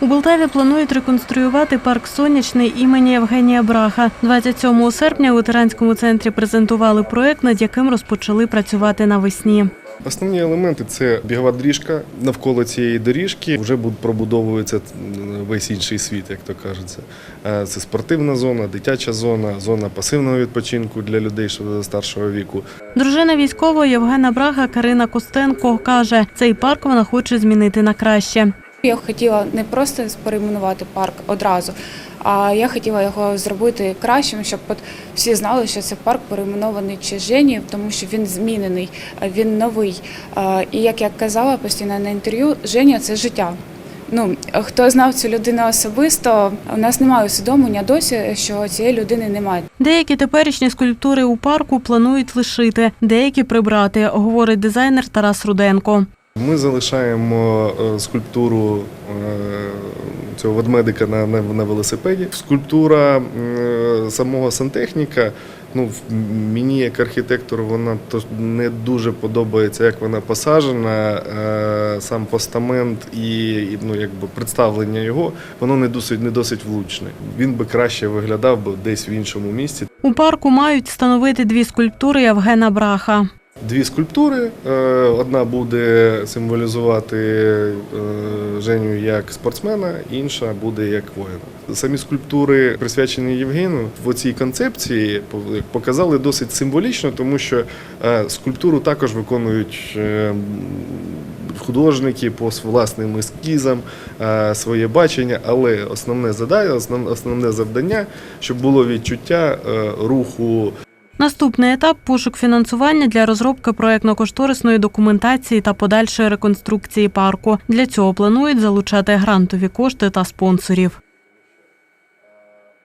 У Полтаві планують реконструювати парк сонячний імені Євгенія Браха. 27 серпня у ветеранському центрі презентували проект, над яким розпочали працювати навесні. Основні елементи це бігова доріжка. Навколо цієї доріжки вже пробудовується весь інший світ, як то кажеться. Е, Це спортивна зона, дитяча зона, зона пасивного відпочинку для людей старшого віку. Дружина військового Євгена Браха Карина Костенко каже, цей парк вона хоче змінити на краще. Я хотіла не просто перейменувати парк одразу, а я хотіла його зробити кращим, щоб всі знали, що це парк перейменований чи Жені, тому що він змінений, він новий. І як я казала постійно на інтерв'ю, Женя це життя. Ну, хто знав цю людину особисто, у нас немає усвідомлення досі, що цієї людини немає. Деякі теперішні скульптури у парку планують лишити, деякі прибрати, говорить дизайнер Тарас Руденко. Ми залишаємо е, скульптуру е, цього ведмедика на, на, велосипеді. Скульптура е, самого сантехніка. Ну, мені як архітектору вона то не дуже подобається, як вона посаджена. Сам постамент і, ну, якби представлення його, воно не досить не досить влучне. Він би краще виглядав би десь в іншому місці. У парку мають встановити дві скульптури Євгена Браха. Дві скульптури. Е, Одна буде символізувати е, Женю як спортсмена, інша буде як воїна. Самі скульптури, присвячені Євгену, в цій концепції показали досить символічно, тому що е, скульптуру також виконують художники по власним ескізам, своє бачення, але основне задання, основ- основне завдання, щоб було відчуття руху Наступний етап пошук фінансування для розробки проєктно-кошторисної документації та подальшої реконструкції парку. Для цього планують залучати грантові кошти та спонсорів.